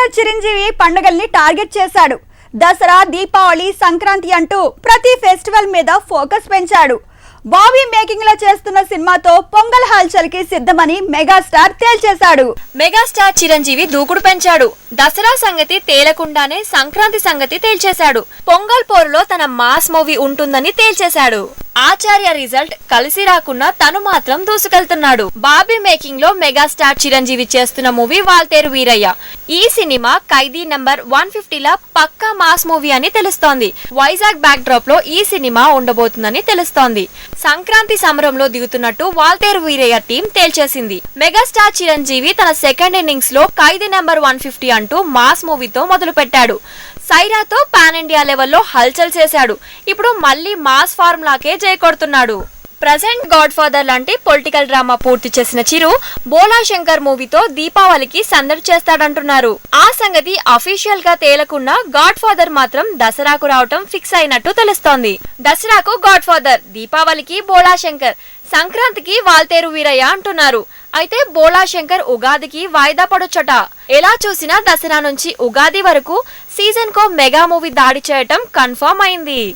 Megastar Chiranjeevi పండుగల్ని target చేశాడు. దసరా దీపావళి సంక్రాంతి అంటూ ప్రతి ఫెస్టివల్ మీద ఫోకస్ పెంచాడు. బాబీ మేకింగ్లో చేస్తున్న సినిమాతో పొంగల్ హల్చల్కి సిద్ధమని మెగాస్టార్ తేల్చేశాడు. మెగాస్టార్ చిరంజీవి దూకుడు పెంచాడు. దసరా సంగతి తేలకుండానే సంక్రాంతి సంగతి తేల్చేశాడు. పొంగల్ పోరులో తన మాస్ మూవీ ఉంటుందని తేల్చేశాడు. ఆచార్య రిజల్ట్ కలిసి రాకున్నా తను మాత్రం దూసుకెళ్తున్నాడు. బాబీ మేకింగ్లో మెగాస్టార్ చిరంజీవి చేస్తున్న మూవీ వాల్తేరు వీరయ్య. ఈ సినిమా ఖైదీ నంబర్ వన్ ఫిఫ్టీల పక్కా మాస్ మూవీ అని తెలుస్తోంది. వైజాగ్ బ్యాక్ డ్రాప్లో ఈ సినిమా ఉండబోతుందని తెలుస్తోంది. సంక్రాంతి సమరంలో దిగుతున్నట్టు వాల్తేరు వీరయ్య టీం తేల్చేసింది. మెగాస్టార్ చిరంజీవి తన సెకండ్ ఇన్నింగ్స్లో ఖైదీ నెంబర్ వన్ ఫిఫ్టీ అంటూ మాస్ మూవీతో మొదలు పెట్టాడు సైరాతో పాన్ ఇండియా లెవెల్లో హల్చల్ చేశాడు. ఇప్పుడు మళ్ళీ మాస్ ఫార్ములాకే జయకొడుతున్నాడు. ప్రజెంట్ గాడ్ ఫాదర్ లాంటి పొలిటికల్ డ్రామా పూర్తి చేసిన చిరు బోలా శంకర్ మూవీతో దీపావళికి సందడి చేస్తాడంటున్నారు. ఆ సంగతి అఫీషియల్గా తేలకున్న గాడ్ ఫాదర్ మాత్రం దసరాకు రావటం ఫిక్స్ అయినట్టు తెలుస్తోంది. దసరాకు గాడ్ ఫాదర్ దీపావళికి బోలా శంకర్ సంక్రాంతికి వాల్తేరు వీరయ్య అంటున్నారు. అయితే బోలా శంకర్ ఉగాదికి వాయిదా పడొచ్చట ఎలా చూసినా దసరా నుంచి ఉగాది వరకు సీజన్ కో మెగా మూవీ దాడి చేయటం కన్ఫర్మ్ అయింది.